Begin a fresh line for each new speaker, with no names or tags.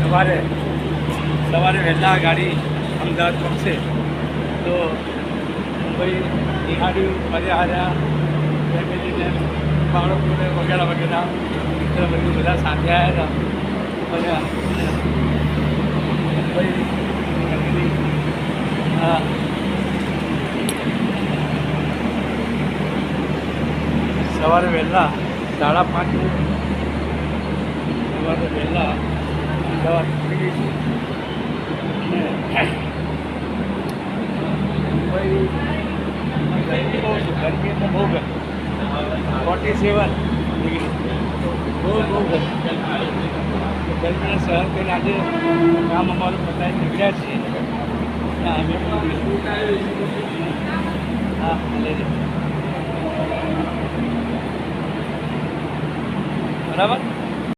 સવારે સવારે વહેલા ગાડી અમદાવાદ પહોંચશે તો મુંબઈ નિહાળ્યું ફર્યા હાર્યા ફેમિલીને બાળકોને વગેરે વગેરે, મિત્ર બધું બધા સાથે આવ્યા હતા. મુંબઈ સવારે વહેલા સાડા પાંચ સવારે વહેલા અમદાવાદ પહોંચી ગઈ અને કોઈ ગરમી બહુ છે ગરમી તો બહુ ગરમી. ફોર્ટી સેવન બહુ બહુ ગરમી. ગરમીના સહન કરીને આજે કામ અમારું પતાવી નીકળ્યા છીએ. અમે. હા બરાબર?